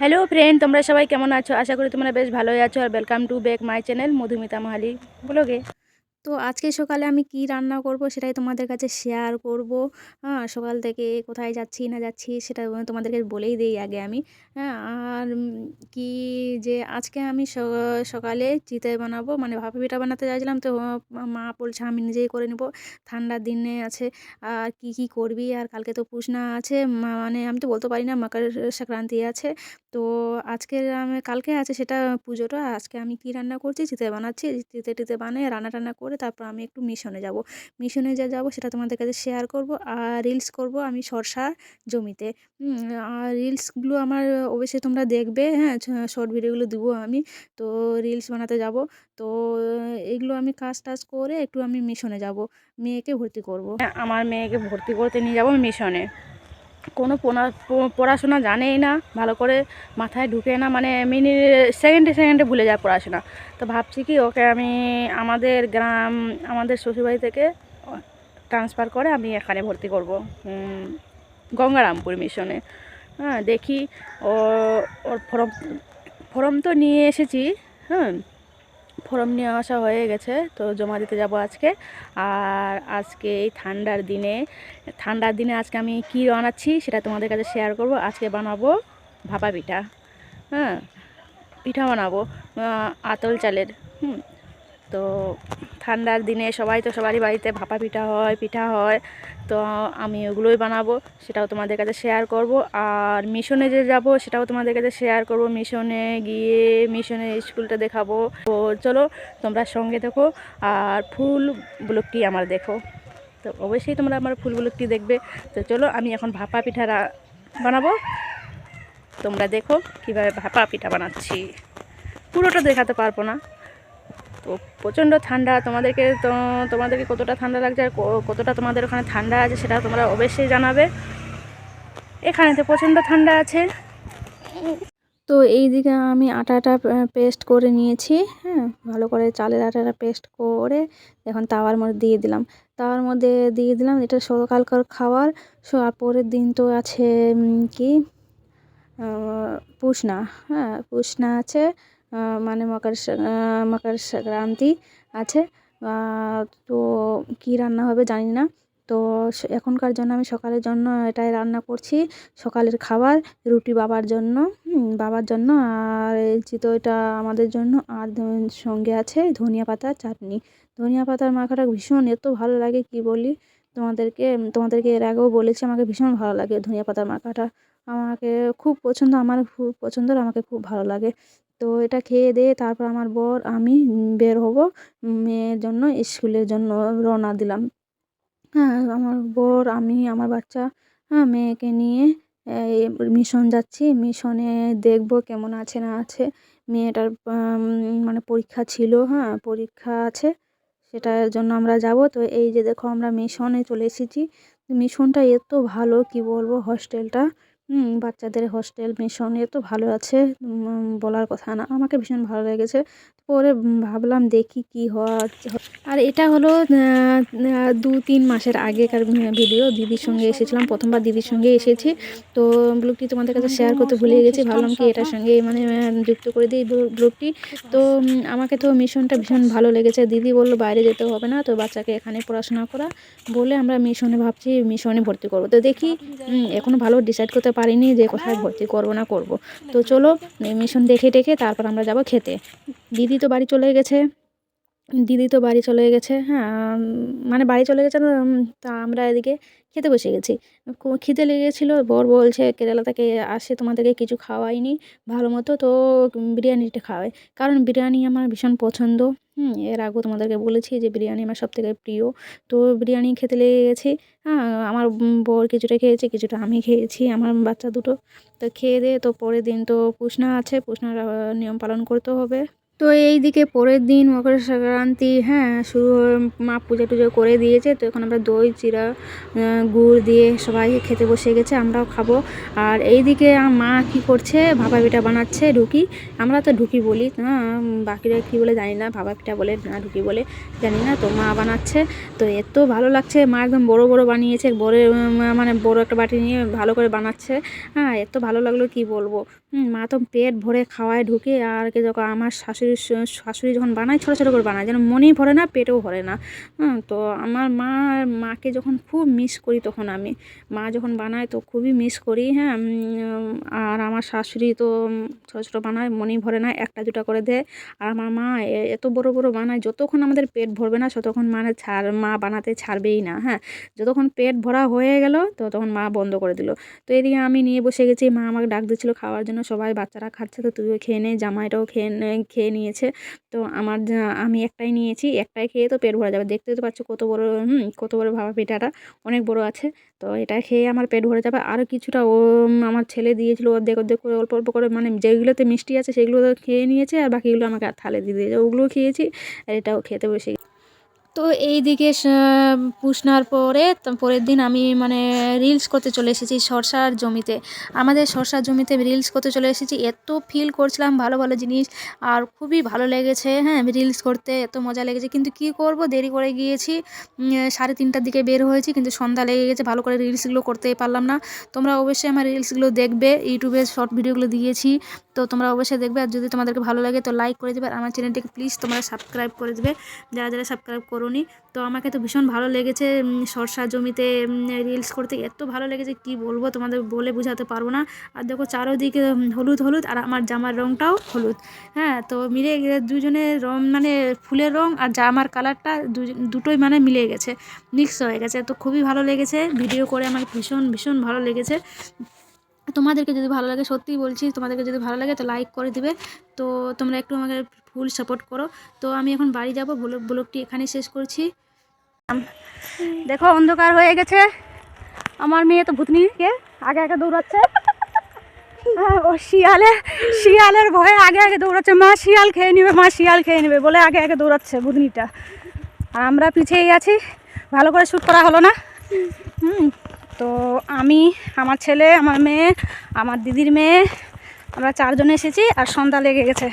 Hello friend তোমরা সবাই কেমন আছো? আশা করি তোমরা বেশ ভালোই আছো, আর welcome to back my channel Madhumita Mahali ব্লগে। তো আজকে সকালে আমি কি রান্না করব সেটাই তোমাদের কাছে শেয়ার করব। হ্যাঁ সকাল থেকে কোথায় যাচ্ছি, না যাচ্ছি সেটা তোমাদেরকে বলেই দিই আগে আমি। হ্যাঁ আর কি যে আজকে আমি সকালে চিতই বানাবো মানে ভাপা পিঠা বানাতে চাইছিলাম তো মা বলছে আমি নিজেই করে নেব। ঠান্ডার দিনে আছে, আর কি কি করবি? আর কালকে তো পুষনা আছে মানে আমি তো বলতে পারি না, মকর সংক্রান্তি আছে। তো আজকে কালকে আছে সেটা পুজোটা, আজকে আমি কি রান্না করছি? চিতে বানাচ্ছি, চিতে টিতে বানিয়ে রান্না টান্না করে তারপর আমি একটু মিশনে যাব। মিশনে যা যাব সেটা তোমাদের কাছে শেয়ার করব আর রিলস করব আমি সরষা জমিতে। আর রিলসগুলো আমার অবশ্যই তোমরা দেখবে হ্যাঁ শর্ট ভিডিওগুলো দেবো আমি। তো রিলস বানাতে যাব। তো এগুলো আমি কাজ টাজ করে একটু আমি মিশনে যাব, মেয়েকে ভর্তি করব। আমার মেয়েকে ভর্তি করতে নিয়ে যাব মিশনে। কোনো পড়াশোনা জানেই না, ভালো করে মাথায় ঢুকে না মানে মিনি সেকেন্ডে সেকেন্ডে ভুলে যায় পড়াশোনা। তো ভাবছি কি ওকে আমি আমাদের গ্রাম, আমাদের শ্বশুরবাড়ি থেকে ট্রান্সফার করে আমি এখানে ভর্তি করব গঙ্গারামপুর মিশনে হ্যাঁ দেখি ও ওর ফর্ম ফর্ম তো নিয়ে এসেছি হ্যাঁ। ফর্ম নিয়ে আসা হয়ে গেছে, তো জমা দিতে যাব আজকে। আর আজকে এই ঠান্ডার দিনে ঠান্ডার দিনে আজকে আমি কী বানাচ্ছি সেটা তোমাদের কাছে শেয়ার করব। আজকে বানাবো ভাপা পিঠা হ্যাঁ পিঠা বানাবো আতল চালের, হুম তো ঠান্ডার দিনে সবাই তো সবারই বাড়িতে ভাপা পিঠা হয় পিঠা হয়। তো আমি ওগুলোই বানাবো, সেটাও তোমাদের কাছে শেয়ার করব। আর মিশনে যে যাব, সেটাও তোমাদের কাছে শেয়ার করব। মিশনে গিয়ে, মিশনে স্কুলটা দেখাবো। তো চলো, তোমরা সঙ্গে দেখো আর ফুল ব্লগটি আমার দেখো। তো অবশ্যই তোমরা আমার ফুল ব্লগটি দেখবে। তো চলো, আমি এখন ভাপা পিঠা বানাবো। তোমরা দেখো কীভাবে ভাপা পিঠা বানাচ্ছি। পুরোটা দেখাতে পারব না। তো প্রচণ্ড ঠান্ডা। তোমাদেরকে তো, তোমাদেরকে কতটা ঠান্ডা লাগছে আর কতটা তোমাদের ওখানে ঠান্ডা আছে সেটা তোমরা অবশ্যই জানাবে। এখানে তো প্রচণ্ড ঠান্ডা আছে। তো এই দিকে আমি আটাটা পেস্ট করে নিয়েছি হ্যাঁ ভালো করে চালের আটাটা পেস্ট করে এখন তাওয়ার মধ্যে দিয়ে দিলাম। তাওয়ার মধ্যে দিয়ে দিলাম, এটা সকালকার খাবার সো, আর পরের দিন তো আছে কি? পুষনা হ্যাঁ পুষনা আছে মানে মকর মকর সংক্রান্তি আছে। তো কী রান্না হবে জানি না। তো এখনকার জন্য আমি সকালের জন্য এটাই রান্না করছি। সকালের খাবার, রুটি বাবার জন্য বাবার জন্য, আর এই এটা আমাদের জন্য, আর সঙ্গে আছে ধনিয়া পাতার চাটনি। ধনিয়া পাতার মাখাটা ভীষণ, এত ভালো লাগে, কি বলি? তোমাদেরকে তোমাদেরকে এর আগেও বলেছি, আমাকে ভীষণ ভালো লাগে ধনিয়া পাতার মাখাটা। আমাকে খুব পছন্দ, আমার খুব পছন্দের, আমাকে খুব ভালো লাগে। তো এটা খেয়ে দিয়ে তারপর আমার বর, আমি বের হব, মেয়ের জন্য, স্কুলের জন্য রওনা দিলাম। হ্যাঁ আমার বর, আমি, আমার বাচ্চা হ্যাঁ মেয়েকে নিয়ে মিশন যাচ্ছি। মিশনে দেখব কেমন আছে, না আছে। মেয়েটার মানে পরীক্ষা ছিল হ্যাঁ পরীক্ষা আছে। সেটার জন্য আমরা যাব। তো এই যে দেখো আমরা মিশনে চলে এসেছি। মিশনটা এত ভালো, কি বলব, হস্টেলটা, হুম, বাচ্চাদের হস্টেল, মিশন এত ভালো আছে বলার কথা না। আমাকে ভীষণ ভালো লেগেছে। পরে ভাবলাম দেখি কি হয় আর এটা হলো দু তিন মাসের আগেকার ভিডিও। দিদির সঙ্গে এসেছিলাম, প্রথমবার দিদির সঙ্গে এসেছি। তো ব্লগটি তোমাদের কাছে শেয়ার করতে ভুলে গেছি। ভাবলাম কি এটার সঙ্গে মানে যুক্ত করে দিই ব্লগটি। তো আমাকে তো মিশনটা ভীষণ ভালো লেগেছে। দিদি বলল, বাইরে যেতে হবে না, তো বাচ্চাকে এখানে পড়াশোনা করা। বলে আমরা মিশনে ভাবছি, মিশনে ভর্তি করব। তো দেখি এখনও ভালো ডিসাইড করতে পারিনি যে কোথায় ভর্তি করব না করব। তো চলো মিশন দেখে টেখে তারপর আমরা যাব খেতে। দিদি তো বাড়ি চলে গেছে। দিদি তো বাড়ি চলে গেছে হ্যাঁ মানে বাড়ি চলে গেছে তো, আমরা এদিকে খেতে বসে গেছি। খিদে লেগেছিলো বর বলছে কেরালা থেকে আসে তোমাদেরকে কিছু খাওয়াইনি ভালো মতো তো বিরিয়ানিটা খাওয়াই। কারণ বিরিয়ানি আমার ভীষণ পছন্দ হুম এর আগেও তোমাদেরকে বলেছি যে বিরিয়ানি আমার সবথেকে প্রিয়। তো বিরিয়ানি খেতে লেগে গেছি হ্যাঁ আমার বর কিছুটা খেয়েছে কিছুটা আমি খেয়েছি আমার বাচ্চা দুটো। তো খেয়ে দিয়ে তো পরের দিন তো পুষনা আছে পুষনার নিয়ম পালন করতে হবে। তো এই দিকে পরের দিন মকর সংক্রান্তি হ্যাঁ শুরু মা পুজো টুজো করে দিয়েছে। তো এখন আমরা দই চিরা গুড় দিয়ে সবাই খেতে বসে গেছে, আমরাও খাব। আর এই দিকে মা কি করছে? ভাপা পিঠা বানাচ্ছে ঢুকি। আমরা তো ঢুকি বলি হ্যাঁ বাকিরা কি বলে জানি না, ভাপা পিঠা বলে না ঢুকি বলে জানি না, তো মা বানাচ্ছে। তো এত ভালো লাগছে, মা একদম বড় বড় বানিয়েছে, বড় মানে বড় একটা বাটি নিয়ে ভালো করে বানাচ্ছে। হ্যাঁ এত ভালো লাগল কি বলব? মা তো পেট ভরে খাওয়ায় ঢুকে, আর কি যখন আমার শাশুড়ি শাশুড়ি যখন বানায়, ছোটো ছোটো করে বানায়, যেন মনেই ভরে না, পেটেও ভরে না। তো আমার মা মাকে যখন খুব মিস করি তখন আমি। মা যখন বানায় তো খুবই মিস করি হ্যাঁ আর আমার শাশুড়ি তো ছোটো ছোটো বানায়, মনেই ভরে না, একটা দুটা করে দেয়। আর আমার মা এত বড় বড় বানায়, যতক্ষণ আমাদের পেট ভরবে না, ততক্ষণ মানে ছাড়, মা বানাতে ছাড়বেই না হ্যাঁ। যতক্ষণ পেট ভরা হয়ে গেল, তো তখন মা বন্ধ করে দিল। তো এদিকে আমি নিয়ে বসে গেছি, মা আমাকে ডাক দিচ্ছিল খাওয়ার জন্য, সবাই বাচ্চারা খাচ্ছে, তো তুইও খেয়ে নে, জামাইটাও খেয়ে খেয়ে নিয়েছে। তো আমার আমি একটাই নিয়েছি, একটাই খেয়ে তো পেট ভরা যাবে। দেখতে তো পাচ্ছ কত বড়, হুম, কত বড় ভাবা পিঠাটা, অনেক বড় আছে। তো এটা খেয়ে আমার পেট ভরে যাবে। আরও কিছুটা ও আমার ছেলে দিয়েছিল অর্ধেক অর্ধেক করে, অল্প অল্প করে মানে যেগুলোতে মিষ্টি আছে সেগুলো খেয়ে নিয়েছে, আর বাকিগুলো আমাকে থালে দিয়ে দিয়েছে। ওগুলোও খেয়েছি, আর এটাও খেতে বসে। তো এই দিকে পুষনার পরে, তো পরের দিন আমি মানে রিলস করতে চলে এসেছি সরষার জমিতে। আমাদের সরষার জমিতে রিলস করতে চলে এসেছি। এত ফিল করছিলাম, ভালো ভালো জিনিস। আর খুবই ভালো লেগেছে হ্যাঁ রিলস করতে এত মজা লেগেছে। কিন্তু কি করব? দেরি করে গিয়েছি। সাড়ে তিনটার দিকে বের হয়েছি, কিন্তু সন্ধ্যা লেগে গেছে। ভালো করে রিলসগুলো করতেই পারলাম না। তোমরা অবশ্যই আমার রিলসগুলো দেখবে। ইউটিউবে শর্ট ভিডিওগুলো দিয়েছি। তো তোমরা অবশ্যই দেখবে। আর যদি তোমাদেরকে ভালো লাগে তো লাইক করে দেবে। আর আমার চ্যানেলটিকে প্লিজ তোমরা সাবস্ক্রাইব করে দেবে। যারা যারা সাবস্ক্রাইব করোনি, তো আমাকে তো ভীষণ ভালো লেগেছে। সরষা জমিতে রিলস করতে। এত ভালো লেগেছে, কি বলব তোমাদের বলে বোঝাতে পারব না। আর দেখো চারোদিকে হলুদ হলুদ, আর আমার জামার রঙটাও হলুদ। হ্যাঁ তো মিলে দুজনের রং মানে ফুলের রং আর জামার কালারটা দুটোই মানে মিলে গেছে মিক্স হয়ে গেছে। তো খুবই ভালো লেগেছে। ভিডিও করে আমার ভীষণ ভীষণ ভালো লেগেছে। তোমাদেরকে যদি ভালো লাগে সত্যিই বলছি তোমাদেরকে যদি ভালো লাগে তো লাইক করে দিবে। তো তোমরা একটু আমাকে ফুল সাপোর্ট করো। তো আমি এখন বাড়ি যাব ব্লগ ব্লগটি এখানেই শেষ করছি। দেখো অন্ধকার হয়ে গেছে। আমার মেয়ে তো ভূতনিকে আগে আগে দৌড়াচ্ছে। হ্যাঁ, ও শিয়ালে শিয়ালের ভয়ে আগে আগে দৌড়াচ্ছে। মা শিয়াল খেয়ে নেবে মা শিয়াল খেয়ে নেবে বলে আগে আগে দৌড়াচ্ছে ভূতনিটা। আর আমরা পিছিয়েই আছি। ভালো করে শ্যুট করা হলো না। হুম। তো আমি, আমার ছেলে, আমার মেয়ে, আমার দিদির মেয়ে, আমরা চারজন এসেছি আর সন্ধ্যা লেগে গেছে।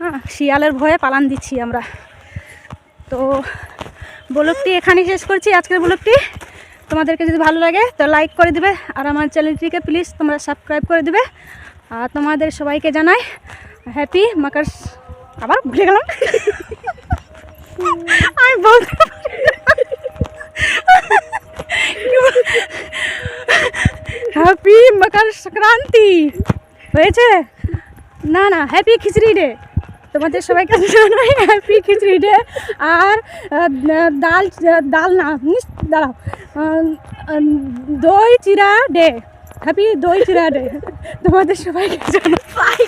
হ্যাঁ শিয়ালের ভয়ে পালান দিচ্ছি আমরা। তো ব্লগটি এখানেই শেষ করছি, আজকের ব্লগটি। তোমাদেরকে যদি ভালো লাগে, তো লাইক করে দিবে আর আমার চ্যানেলটিকে প্লিজ তোমরা সাবস্ক্রাইব করে দিবে। আর তোমাদের সবাইকে জানাই, হ্যাপি মাকার আবার ভুলে গেলাম। আমি বলতে হ্যাপি মকর সংক্রান্তি হয়েছে না না হ্যাপি খিচড়ি ডে তোমাদের সবাইকে জানাই হ্যাপি খিচড়ি ডে আর ডাল ডাল না দাঁড়াও দই চিরা ডে হ্যাপি দই চিরা ডে তোমাদের সবাইকে জানাই